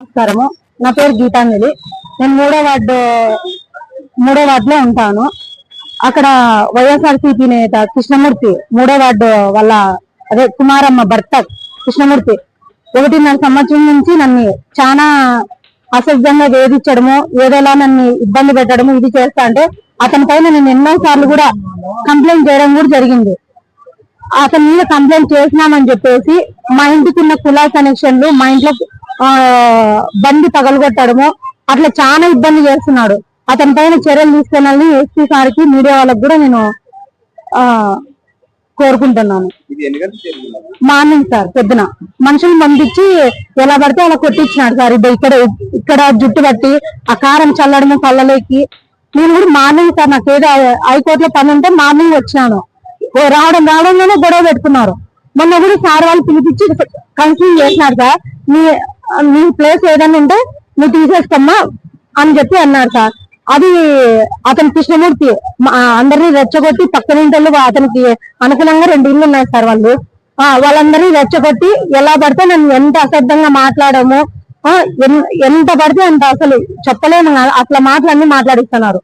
నమస్కారము. నా పేరు గీతాంజలి. నేను మూడో వార్డు మూడో వార్డులో ఉంటాను. అక్కడ వైఎస్ఆర్సీపీ నేత కృష్ణమూర్తి మూడో వార్డు వాళ్ళ అదే కుమారమ్మ భర్త కృష్ణమూర్తి. ఒకటిన్నర సంవత్సరం నుంచి నన్ను చాలా అసహ్యంగా వేధించడము ఏదోలా నన్ను ఇబ్బంది పెట్టడము ఇది చేస్తా అంటే అతని పైన నేను ఎన్నో సార్లు కూడా కంప్లైంట్ చేయడం కూడా జరిగింది. అతని మీద కంప్లైంట్ చేసినామని చెప్పేసి మా ఇంటికి ఉన్న కులా కనెక్షన్లు మా ఇంట్లో బండి పగలగొట్టడము అట్లా చాలా ఇబ్బంది చేస్తున్నాడు. అతని పైన చర్యలు తీసుకెళ్ళాలని ఎస్పీ సార్కి మీడియా వాళ్ళకి కూడా నేను కోరుకుంటున్నాను. మార్నింగ్ సార్ పొద్దున. మనుషులు పంపించి ఎలా పడితే అలా కొట్టించినాడు సార్. ఇది ఇక్కడ ఇక్కడ జుట్టు పట్టి ఆ కారం చల్లడము కళ్ళలోకి నేను కూడా మార్నింగ్ సార్ నాకు ఏదో హైకోర్టులో పని ఉంటే మార్నింగ్ వచ్చినాను. రావడం రావడంలోనే గొడవ పెట్టుకున్నారు. మొన్న కూడా సార్ వాళ్ళు పిలిపించి కన్సల్ట్ చేసినారు సార్. మీ మీ ప్లేస్ ఏదైనా ఉంటే నువ్వు తీసేసుకోమ్మా అని చెప్పి అన్నారు సార్. అది అతని కృష్ణమూర్తి అందరినీ రెచ్చగొట్టి పక్కన ఇంట్లో అతనికి అనుకూలంగా రెండు ఇల్లు ఉన్నాయి సార్ వాళ్ళు. ఆ వాళ్ళందరినీ రెచ్చగొట్టి ఎలా పడితే నన్ను ఎంత అసభ్యంగా మాట్లాడము ఆ, ఎంత పడితే అంత అసలు చెప్పలేను. కా- అట్లా మాటలన్నీ మాట్లాడిస్తున్నారు.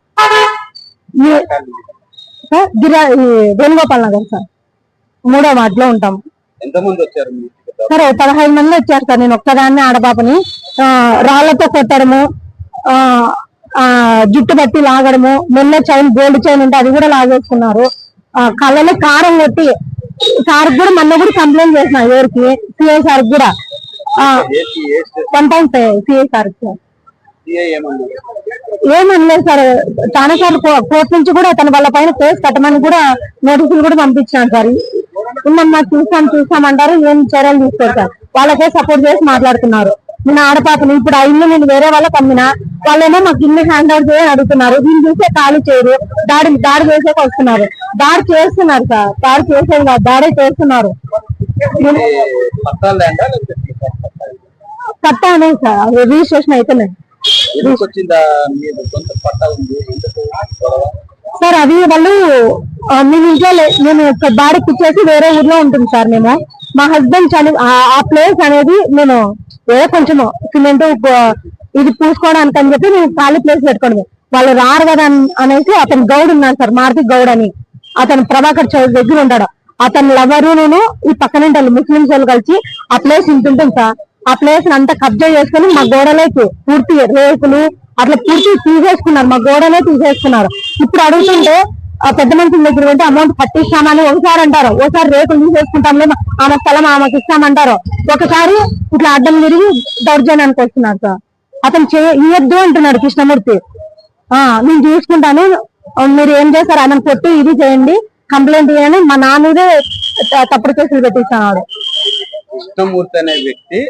సార్ గిరా వేణుగోపాల్ నగర్ సార్. మూడో వార్డులో ఉంటాం. వచ్చారు? సరే పదహైదు మంది వచ్చారు సార్. నేను ఒక్కదాన్ని ఆడపాపని రాళ్ళతో కొట్టడము జుట్టు పట్టి లాగడము మెల్ల చైన్ గోల్డ్ చైన్ ఉంటే అది కూడా లాగేసుకున్నారు. ఆ, కళ్ళలో కారం కొట్టి సార్ కూడా మొన్న కూడా కంప్లైంట్ చేసిన ఎవరికి? సిఐ సార్ కూడా. One time CI sir. ఏమనలేదు సార్. చాలా సార్లు కోర్టు నుంచి కూడా తన వాళ్ళ పైన కేసు కట్టమని కూడా నోటీసులు కూడా పంపించాను సార్. ఉందమ్మా చూసాం చూసాం అంటారు ఏం చర్యలు తీసుకోరు సార్. వాళ్ళకే సపోర్ట్ చేసి మాట్లాడుతున్నారు. నేను ఆడపాపని ఇప్పుడు ఆ ఇల్లు నేను వేరే వాళ్ళకి అమ్మిన వాళ్ళేమో మాకు ఇల్లు హ్యాండ్ ఓవర్ చేయని అడుగుతున్నారు. దీన్ని చూసే ఖాళీ చేయరు. దాడి దాడి చేసేకి వస్తున్నారు. దాడి చేస్తున్నారు సార్. దాడి చేసేది కాదు దాడి చేస్తున్నారు. ఇది పట్టాల ల్యాండా లేకపోతే? టీకా పట్టాలా? కట్ట అనేది సార్ రిజిస్ట్రేషన్ అయితేనే. ఎందుకు వచ్చిందా మీరు సొంత పట్టా ఉంది సార్ అది వాళ్ళు మీ మేము ఇంట్లో మేము ఒక బాడీకి వేరే ఊర్లో ఉంటుంది సార్ మేము. మా హస్బెండ్ చని ఆ- ప్లేస్ అనేది నేను ఏదో కొంచెం సిమెంట్ ఇది పూసుకోవడానికి అని చెప్పి నేను ఖాళీ ప్లేస్ పెట్టుకోండి వాళ్ళు రారు కదా అనేసి అతను గౌడ్ ఉన్నాడు సార్ మారుతి గౌడ్ అని. అతను ప్రభాకర్ చౌదరి దగ్గర ఉంటాడు. అతని లవరు నేను ఈ పక్కన వాళ్ళు ముస్లింస్ వాళ్ళు కలిసి ఆ ప్లేస్ ఇంటుంటాం సార్. ఆ ప్లేస్ అంతా కబ్జా చేసుకుని మా గోడలోకి పూర్తి రేకులు అట్లా పూర్తి తీసేసుకున్నారు. మా గోడలే తీసేసుకున్నారు. ఇప్పుడు అడుగుతుంటే పెద్ద మనుషుల దగ్గర ఉంటే అమౌంట్ కట్టిస్తామని ఒకసారి అంటారు. ఒకసారి రేకులు తీసేసుకుంటాంలే ఆమె స్థలం ఆమెకి ఇస్తామంటారు. ఒకసారి ఇట్లా అడ్డం తిరిగి దౌర్జన్యానికి వస్తున్నారు సార్. అతను చే ఇయ్యొద్దు అంటున్నాడు కృష్ణమూర్తి. ఆ నేను చూసుకుంటాను. మీరు ఏం చేస్తారు? ఆయన కొట్టి ఇది చేయండి కంప్లైంట్ చేయండి మా నాన్నదే తప్పుడు కేసులు పెట్టిస్తున్నాడు కృష్ణమూర్తి అనే వ్యక్తి.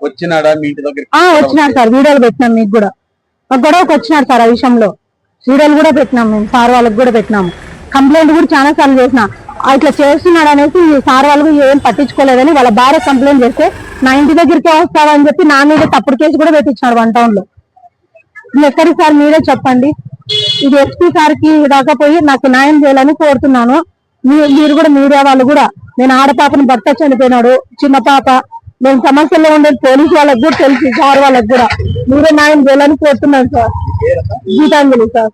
వచ్చినాడా మీ ఇంటి దగ్గర ఆ వచ్చినారు సార్. వీడియోలు పెట్టినాం మీకు కూడా. ఆ గొడవకు వచ్చినారు సార్ ఆ విషయంలో. వీడియోలు కూడా పెట్టినాం మేము. సార్ వాళ్ళకి కూడా పెట్టినాము కంప్లైంట్ కూడా చాలా సార్లు చేసిన. ఇట్లా చేస్తున్నాడు అనేసి సార్ వాళ్ళు ఏం పట్టించుకోలేదని వాళ్ళ భార్య కంప్లైంట్ చేస్తే నా ఇంటి దగ్గరికే వస్తావని చెప్పి నా మీద తప్పుడు కేసు కూడా పెట్టించాడు వన్ టౌన్లో. ఎక్కడి సార్? మీరే చెప్పండి. ఇది ఎస్పీ సార్కి రాకపోయి నాకు న్యాయం చేయాలని కోరుతున్నాను. మీరు కూడా మీడియా వాళ్ళు కూడా నేను ఆడపాపని భర్త చనిపోయినాడు. చిన్న పాప. నేను సమస్యల్లో ఉండే పోలీసు వాళ్ళకి కూడా తెలుసు సార్ వాళ్ళకి కూడా. మీరే న్యాయం చేయాలని కోరుతున్నాను సార్. గీతాంజలి సార్.